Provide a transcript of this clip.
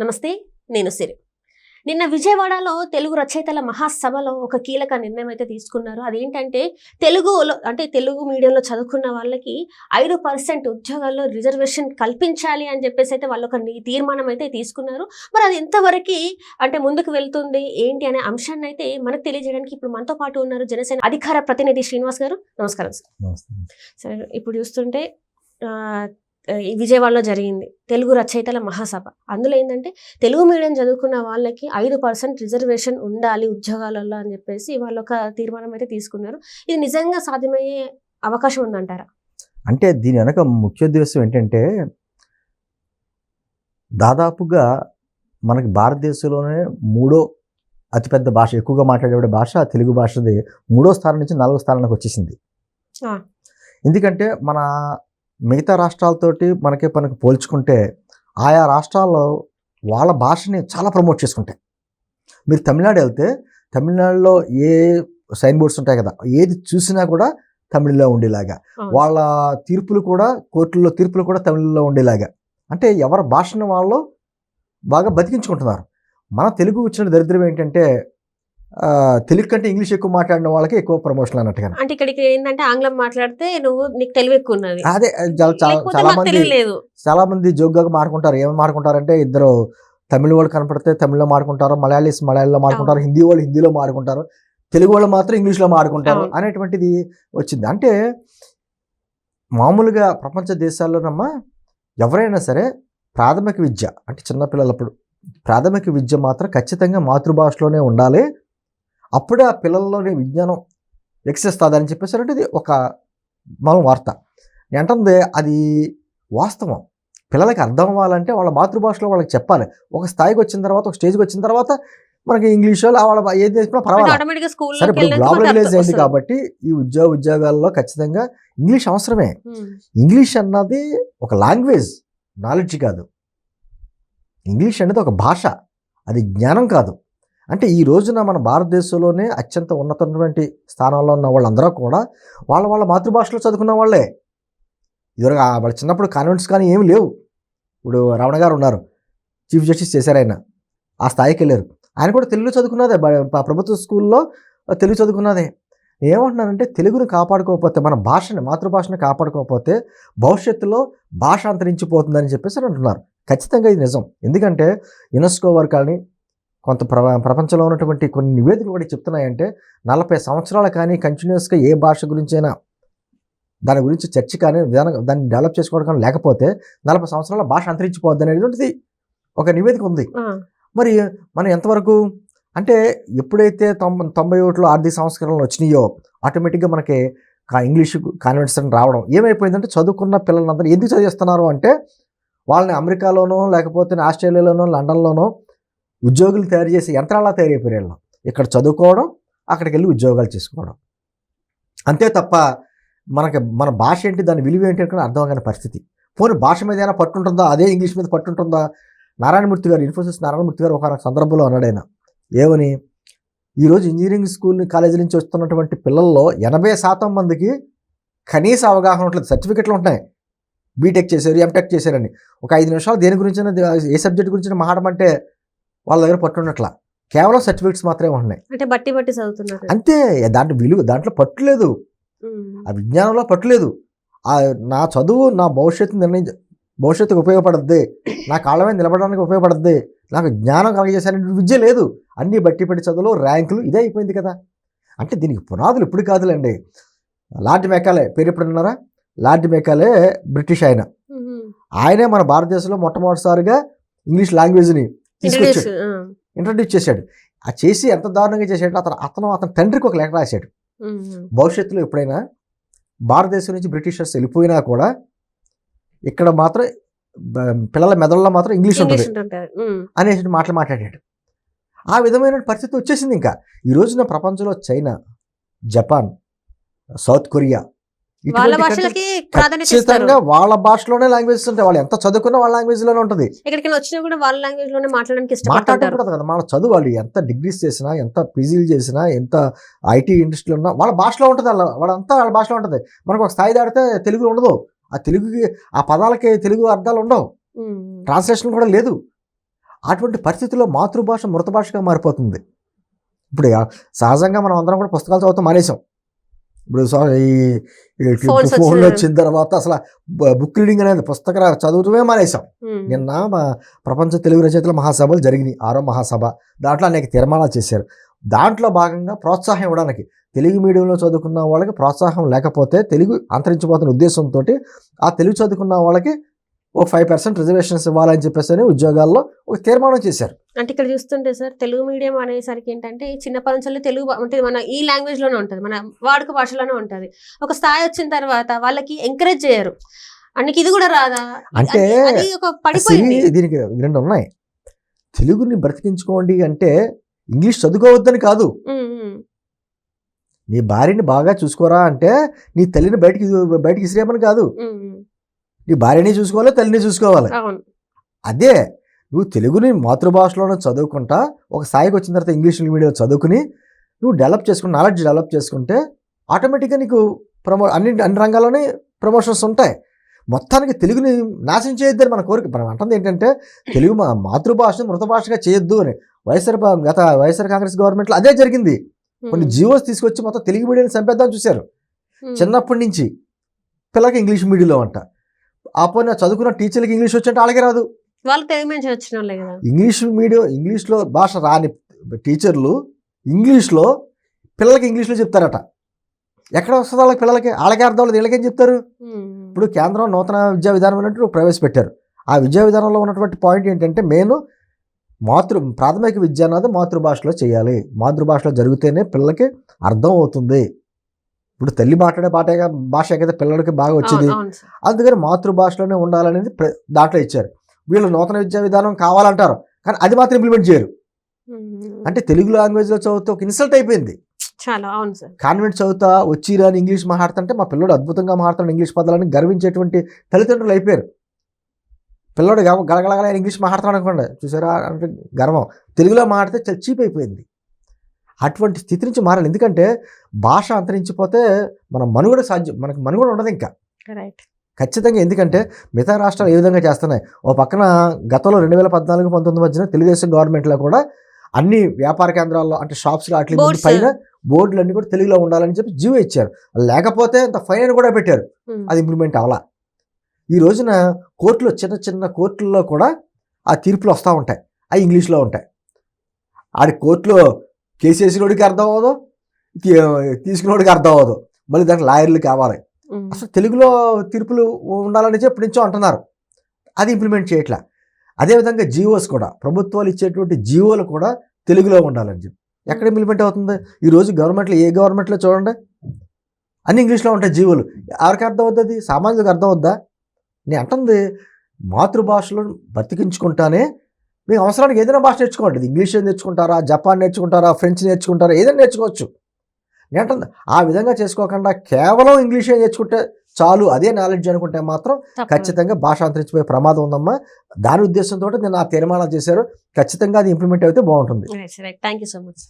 నమస్తే నేను సిరి. నిన్న విజయవాడలో తెలుగు రచయితల మహాసభలో ఒక కీలక నిర్ణయం అయితే తీసుకున్నారు. అదేంటంటే తెలుగులో అంటే తెలుగు మీడియంలో చదువుకున్న వాళ్ళకి ఐదు పర్సెంట్ ఉద్యోగాల్లో రిజర్వేషన్ కల్పించాలి అని చెప్పేసి అయితే వాళ్ళు ఒక తీర్మానం అయితే తీసుకున్నారు. మరి అది ఎంతవరకు అంటే ముందుకు వెళ్తుంది ఏంటి అనే అంశాన్ని అయితే మనకు తెలియజేయడానికి ఇప్పుడు మనతో పాటు ఉన్నారు జనసేన అధికార ప్రతినిధి శ్రీనివాస్ గారు. నమస్కారం సార్. సరే ఇప్పుడు చూస్తుంటే విజయవాడలో జరిగింది. తెలుగు రచయితల మహాసభ. అందులో ఏంటంటే తెలుగు మీడియం చదువుకున్న వాళ్ళకి ఐదు పర్సెంట్ రిజర్వేషన్ ఉండాలి ఉద్యోగాలలో అని చెప్పేసి వాళ్ళు ఒక తీర్మానం అయితే తీసుకున్నారు. ఇది నిజంగా సాధ్యమయ్యే అవకాశం ఉందంటారా? అంటే దీని వెనక ముఖ్యోద్దేశం ఏంటంటే దాదాపుగా మనకి భారతదేశంలోనే మూడో అతిపెద్ద భాష ఎక్కువగా మాట్లాడే భాష తెలుగు భాషది మూడో స్థానం నుంచి నాలుగో స్థానానికి వచ్చేసింది. ఎందుకంటే మన మిగతా రాష్ట్రాలతోటి మనకి మనకు పోల్చుకుంటే ఆయా రాష్ట్రాల్లో వాళ్ళ భాషని చాలా ప్రమోట్ చేసుకుంటాయి. మీరు తమిళనాడు వెళ్తే తమిళనాడులో ఏ సైన్ బోర్డ్స్ ఉంటాయి కదా ఏది చూసినా కూడా తమిళ్ళో ఉండేలాగా. వాళ్ళ తీర్పులు కూడా కోర్టుల్లో తీర్పులు కూడా తమిళ్ళో ఉండేలాగా. అంటే ఎవరి భాషను వాళ్ళు బాగా బతికించుకుంటున్నారు. మన తెలుగు వచ్చిన దరిద్రం ఏంటంటే తెలుగు కంటే ఇంగ్లీష్ ఎక్కువ మాట్లాడిన వాళ్ళకి ఎక్కువ ప్రమోషన్ అన్నట్టుగా అంటే ఇక్కడికి ఏంటంటే ఆంగ్లం మాట్లాడితే నువ్వు నీకు తెలివి ఎక్కువ ఉన్నది. అదే చాలా మంది చాలా మంది జోగ్గా మాడుకుంటారు ఏమని మాడుకుంటారంటే ఇద్దరు తమిళ వాళ్ళు కనపడితే తమిళ్ళో మాడుకుంటారు మలయాళీస్ మలయాళంలో మాడుకుంటారు హిందీ వాళ్ళు హిందీలో మాడుకుంటారు తెలుగు వాళ్ళు మాత్రం ఇంగ్లీష్లో మాడుకుంటారు. అనేటువంటిది వచ్చింది. అంటే మామూలుగా ప్రపంచ దేశాల్లోనమ్మా ఎవరైనా సరే ప్రాథమిక విద్య అంటే చిన్నపిల్లలప్పుడు ప్రాథమిక విద్య మాత్రం ఖచ్చితంగా మాతృభాషలోనే ఉండాలి. అప్పుడే ఆ పిల్లల్లోని విజ్ఞానం వికసిస్తుంది అని చెప్పేసి ఇది ఒక మనం వార్త. నేను అంటుంది అది వాస్తవం. పిల్లలకి అర్థం అవ్వాలంటే వాళ్ళ మాతృభాషలో వాళ్ళకి చెప్పాలి. ఒక స్థాయికి వచ్చిన తర్వాత ఒక స్టేజ్కి వచ్చిన తర్వాత మనకి ఇంగ్లీష్ వాళ్ళ ఏది నేర్చుకున్నా పర్వాలేదు సరే ఇప్పుడు గ్లోబలైజ్ అయింది కాబట్టి ఈ ఉద్యోగ ఉద్యోగాల్లో ఖచ్చితంగా ఇంగ్లీష్ అవసరమే. ఇంగ్లీష్ అన్నది ఒక లాంగ్వేజ్ నాలెడ్జ్ కాదు. ఇంగ్లీష్ అనేది ఒక భాష. అది జ్ఞానం కాదు. అంటే ఈ రోజున మన భారతదేశంలోనే అత్యంత ఉన్నతమైనటువంటి స్థానంలో ఉన్న వాళ్ళందరూ కూడా వాళ్ళ వాళ్ళ మాతృభాషలో చదువుకున్న వాళ్ళే. ఇదివరకు వాళ్ళ చిన్నప్పుడు కాన్వెంట్స్ కానీ ఏమి లేవు. ఇప్పుడు రమణ గారు ఉన్నారు. చీఫ్ జస్టిస్ చేశారు ఆయన. ఆ స్థాయికి వెళ్ళారు. ఆయన కూడా తెలుగులో చదువుకున్నదే. ప్రభుత్వ స్కూల్లో తెలుగు చదువుకున్నదే. ఏమంటున్నానంటే తెలుగును కాపాడుకోకపోతే మన భాషని మాతృభాషని కాపాడుకోకపోతే భవిష్యత్తులో భాష అంతరించిపోతుందని చెప్పేసి అంటున్నారు. ఖచ్చితంగా ఇది నిజం. ఎందుకంటే యునెస్కో వారు కానీ కొంత ప్ర ప్రపంచంలో ఉన్నటువంటి కొన్ని నివేదికలు కూడా చెప్తున్నాయంటే నలభై సంవత్సరాలు కానీ కంటిన్యూస్గా ఏ భాష గురించైనా దాని గురించి చర్చ కానీ విధానం దాన్ని డెవలప్ చేసుకోవడం కానీ లేకపోతే నలభై సంవత్సరాల భాష అంతరించిపోద్ది అనేటువంటిది ఒక నివేదిక ఉంది. మరి మనం ఎంతవరకు అంటే ఎప్పుడైతే తొంభై తొంభై ఒకటిలో ఆర్థిక సంస్కరణలు వచ్చినాయో ఆటోమేటిక్గా మనకి కా- ఇంగ్లీష్ కాన్వెంట్స్ రావడం ఏమైపోయిందంటే చదువుకున్న పిల్లలందరూ ఎందుకు చదివిస్తున్నారు అంటే వాళ్ళని అమెరికాలోనో లేకపోతే ఆస్ట్రేలియాలోనో లండన్లోనో ఉద్యోగులు తయారు చేసే యంత్రాలా తయారైపోయారు వీళ్ళు. ఇక్కడ చదువుకోవడం అక్కడికి వెళ్ళి ఉద్యోగాలు చేసుకోవడం. అంతే తప్ప మనకి మన భాష ఏంటి దాని విలువ ఏంటి అనుకుని అర్థం కాని పరిస్థితి. పోనీ భాష మీద ఏమైనా పట్టుంటుందా? అదే ఇంగ్లీష్ మీద పట్టుంటుందా? నారాయణమూర్తి గారు ఇన్ఫోసిస్ నారాయణమూర్తి గారు ఒక సందర్భంలో అన్నాడు ఏమని? ఈరోజు ఇంజనీరింగ్ స్కూల్ కాలేజీ నుంచి వస్తున్నటువంటి పిల్లల్లో ఎనభై శాతం మందికి కనీస అవగాహన ఉంటుంది. సర్టిఫికెట్లు ఉంటాయి బీటెక్ చేశారు ఎంటెక్ చేశారని. ఒక ఐదు నిమిషాలు దేని గురించి ఏ సబ్జెక్ట్ గురించి మాట్లాడమంటే వాళ్ళ దగ్గర పట్టున్నట్లా కేవలం సర్టిఫికెట్స్ మాత్రమే ఉన్నాయి అంటే బట్టి బట్టి చదువుతున్నారు. అంతే దాంట్లో విలువ దాంట్లో పట్టు లేదు. ఉమ్. ఆ విజ్ఞానంలో పట్టు లేదు. ఆ నా చదువు నా భవిష్యత్తు నిర్ణయించ భవిష్యత్తుకు ఉపయోగపడద్ది. నా కాళ్ళ మీద నిలబడడానికి ఉపయోగపడద్ది. నాకు జ్ఞానం కలగజేసే విద్య లేదు. అన్ని బట్టి పెట్టి చదువులు ర్యాంకులు ఇదే అయిపోయింది కదా. అంటే దీనికి పునాదులు ఇప్పుడు కాదులేండి. లార్డ్ మెకాలే పేరు ఎప్పుడు విన్నారా? లార్డ్ మెకాలే బ్రిటిష్ ఆయన. ఆయనే మన భారతదేశంలో మొట్టమొదటిసారిగా ఇంగ్లీష్ లాంగ్వేజ్ని తీసుకొచ్చాడు. ఇంట్రడ్యూస్ చేశాడు. ఆ చేసి ఎంత దారుణంగా చేశాడు అతను అతను అతని తండ్రికి ఒక లేఖ రాశాడు. భవిష్యత్తులో ఎప్పుడైనా భారతదేశం నుంచి బ్రిటిషర్స్ వెళ్ళిపోయినా కూడా ఇక్కడ మాత్రం పిల్లల మెదడులో మాత్రం ఇంగ్లీష్ ఉంటుంది. అనేసి మాటలు మాట్లాడాడు. ఆ విధమైన పరిస్థితి వచ్చేసింది ఇంకా. ఈ రోజున ప్రపంచంలో చైనా జపాన్ సౌత్ కొరియా వాళ్ళ భాషలకి ప్రాధాన్యత వాళ్ళ భాషలోనే లాంగ్వేజెస్ ఉంటాయి. వాళ్ళు ఎంత చదువుకున్నా వాళ్ళ లాంగ్వేజ్లోనే ఉంటుంది. ఎక్కడికైనా వచ్చినా కూడా వాళ్ళ లాంగ్వేజ్లోనే మాట్లాడడానికి మాట్లాడకూడదు కదా. మన చదువు వాళ్ళు ఎంత డిగ్రీస్ చేసినా ఎంత పీజీలు చేసినా ఎంత ఐటీ ఇండస్ట్రీలో ఉన్నా వాళ్ళ భాషలో ఉంటుంది వాళ్ళ వాళ్ళంతా వాళ్ళ భాషలో ఉంటుంది. మనకు ఒక స్థాయి దాటితే తెలుగులో ఉండదు. ఆ తెలుగుకి ఆ పదాలకి తెలుగు అర్థాలు ఉండవు. ట్రాన్స్లేషన్ కూడా లేదు. అటువంటి పరిస్థితుల్లో మాతృభాష మృత భాషగా మారిపోతుంది. ఇప్పుడు సహజంగా మనం అందరం కూడా పుస్తకాలు చదువుతాం మానేసాం ఇప్పుడు ఈ ఫోన్లు వచ్చిన- తర్వాత అసలు బుక్ రీడింగ్ అనేది పుస్తక చదువుతమే మానేసాం. నిన్న మా ప్రపంచ తెలుగు రచయితల మహాసభలు జరిగినాయి. ఆరో మహాసభ. దాంట్లో అనేక తీర్మానాలు చేశారు. దాంట్లో భాగంగా ప్రోత్సాహం ఇవ్వడానికి తెలుగు మీడియంలో చదువుకున్న వాళ్ళకి ప్రోత్సాహం లేకపోతే తెలుగు అంతరించిపోతున్న ఉద్దేశంతో ఆ తెలుగు చదువుకున్న వాళ్ళకి ఒక ఫైవ్ పర్సెంట్ రిజర్వేషన్స్ ఇవ్వాలని చెప్పేసి అని ఉద్యోగాల్లో ఒక తీర్మానం చేశారు. అంటే ఇక్కడ చూస్తుంటే సార్ తెలుగు మీడియం అనేసరికి ఏంటంటే చిన్నప్పటి నుంచి తెలుగు అంటే మన ఈ లాంగ్వేజ్లోనే ఉంటుంది మన వాడుక భాషలోనే ఉంటుంది. ఒక స్థాయి వచ్చిన తర్వాత వాళ్ళకి ఎంకరేజ్ చేయరు. అందుకే ఇది కూడా రాదా? అంటే దీనికి రెండు ఉన్నాయి. తెలుగుని బ్రతికించుకోండి అంటే ఇంగ్లీష్ చదువుకోవద్దని కాదు. నీ భార్యని బాగా చూసుకోరా అంటే నీ తల్లిని బయటికి బయటికి ఇసిరేమని కాదు. నీ భార్యని చూసుకోవాలి తల్లిని చూసుకోవాలి? అదే నువ్వు తెలుగుని మాతృభాషలోనే చదువుకుంటా ఒక స్థాయికి వచ్చిన తర్వాత ఇంగ్లీష్ మీడియం చదువుకుని నువ్వు డెవలప్ చేసుకుని నాలెడ్జ్ డెవలప్ చేసుకుంటే ఆటోమేటిక్గా నీకు ప్రమో అన్ని అన్ని రంగాల్లోనే ప్రమోషన్స్ ఉంటాయి. మొత్తానికి తెలుగుని నాశనం చేయొద్దని మన కోరిక. మనం అంటుంది ఏంటంటే తెలుగు మా మాతృభాషను మృత భాషగా చేయొద్దు అని వైఎస్ఆర్ గత వైఎస్ఆర్ కాంగ్రెస్ గవర్నమెంట్లో అదే జరిగింది. కొన్ని జీవోస్ తీసుకొచ్చి మొత్తం తెలుగు మీడియాన్ని చంపేద్దాం చూశారు. చిన్నప్పటి నుంచి పిల్లలకి ఇంగ్లీష్ మీడియంలో అంట. ఆ చదువుకున్న టీచర్లకి ఇంగ్లీష్ వచ్చంటే అలాగే రాదు. ఇంగ్లీష్ మీడియం ఇంగ్లీష్లో భాష రాని టీచర్లు ఇంగ్లీష్లో పిల్లలకి ఇంగ్లీష్లో చెప్తారట. ఎక్కడ వస్తుంది వాళ్ళకి పిల్లలకి? వాళ్ళకి అర్థం లేదు వీళ్ళకేం చెప్తారు? ఇప్పుడు కేంద్రం నూతన విద్యా విధానం అన్నట్టు ప్రవేశపెట్టారు. ఆ విద్యా విధానంలో ఉన్నటువంటి పాయింట్ ఏంటంటే మెయిన్ మాతృ ప్రాథమిక విద్య అన్నది మాతృభాషలో చేయాలి. మాతృభాషలో జరిగితేనే పిల్లలకి అర్థం అవుతుంది. ఇప్పుడు తల్లి మాట్లాడే పాట భాష కదా పిల్లలకి బాగా వచ్చేది. అందుకని మాతృభాషలోనే ఉండాలనేది ప్ర- దాంట్లో ఇచ్చారు. వీళ్ళు నూతన విద్యా విధానం కావాలంటారు కానీ అది మాత్రం ఇంప్లిమెంట్ చేయరు. అంటే తెలుగు లాంగ్వేజ్లో చదివితే ఒక ఇన్సల్ట్ అయిపోయింది. చాలా అవును సార్. కాన్వెంట్ చదువుతా వచ్చి రాని ఇంగ్లీష్ మాట్లాడుతుంటే మా పిల్లడు అద్భుతంగా మాట్లాడుతాడు ఇంగ్లీష్ పదాలని గర్వించేటువంటి తల్లిదండ్రులు అయిపోయారు. పిల్లడు గలగలగల ఇంగ్లీష్ మాట్లాడుతాడు అనుకోండి చూసారా అంటే గర్వం తెలుగులో మాట్లాడితే చాలా చీప్ అయిపోయింది అటువంటి స్థితి నుంచి మారాలి. ఎందుకంటే భాష అంతరించిపోతే మన మనుగడ సాధ్యం మనకు మనుగడ ఉండదు ఇంకా. రైట్ ఖచ్చితంగా ఎందుకంటే మిగతా రాష్ట్రాలు ఏ విధంగా చేస్తున్నాయి? ఓ పక్కన గతంలో రెండు వేల పద్నాలుగు పంతొమ్మిది మధ్యన తెలుగుదేశం గవర్నమెంట్లో కూడా అన్ని వ్యాపార కేంద్రాల్లో అంటే షాప్స్ అట్ల. పైన బోర్డులు అన్ని కూడా తెలుగులో ఉండాలని చెప్పి జీవో ఇచ్చారు. లేకపోతే ఇంత ఫైన్ కూడా పెట్టారు. అది ఇంప్లిమెంట్ అవ్వాలా? ఈ రోజున కోర్టులో చిన్న చిన్న కోర్టుల్లో కూడా ఆ తీర్పులు వస్తూ ఉంటాయి. అవి ఇంగ్లీష్లో ఉంటాయి. ఆడి కోర్టులో కేసు వేసినోడికి అర్థం అవ్వదు తీసుకున్నోడికి అర్థం అవ్వదు మళ్ళీ దానికి లాయర్లు కావాలి. అసలు తెలుగులో తీర్పులు ఉండాలని చెప్పి నుంచో అంటున్నారు. అది ఇంప్లిమెంట్ చేయట్లా. అదేవిధంగా జీవోస్ కూడా ప్రభుత్వాలు ఇచ్చేటువంటి జీవోలు కూడా తెలుగులో ఉండాలని చెప్పి. ఎక్కడ ఇంప్లిమెంట్ అవుతుంది? ఈ రోజు గవర్నమెంట్లో ఏ గవర్నమెంట్లో చూడండి. అన్ని ఇంగ్లీష్లో ఉంటాయి జీవోలు ఎవరికి అర్థం అవుతుంది సామాన్యులకు అర్థం అవుద్దా నేను అంటుంది మాతృభాషలో బతికించుకుంటానే మీకు అవసరానికి ఏదైనా భాష నేర్చుకోండి. ఇంగ్లీష్ నేర్చుకుంటారా? జపాన్ నేర్చుకుంటారా? ఫ్రెంచ్ నేర్చుకుంటారా? ఏదైనా నేర్చుకోవచ్చు. నేను ఆ విధంగా చేసుకోకుండా కేవలం ఇంగ్లీషే నేర్చుకుంటే చాలు అదే నాలెడ్జ్ అనుకుంటే మాత్రం ఖచ్చితంగా భాష అంతరించిపోయే ప్రమాదం ఉందమ్మా. దాని ఉద్దేశంతో నేను ఆ తీర్మానాలు చేశారు. ఖచ్చితంగా అది ఇంప్లిమెంట్ అయితే బాగుంటుంది. Thank you so much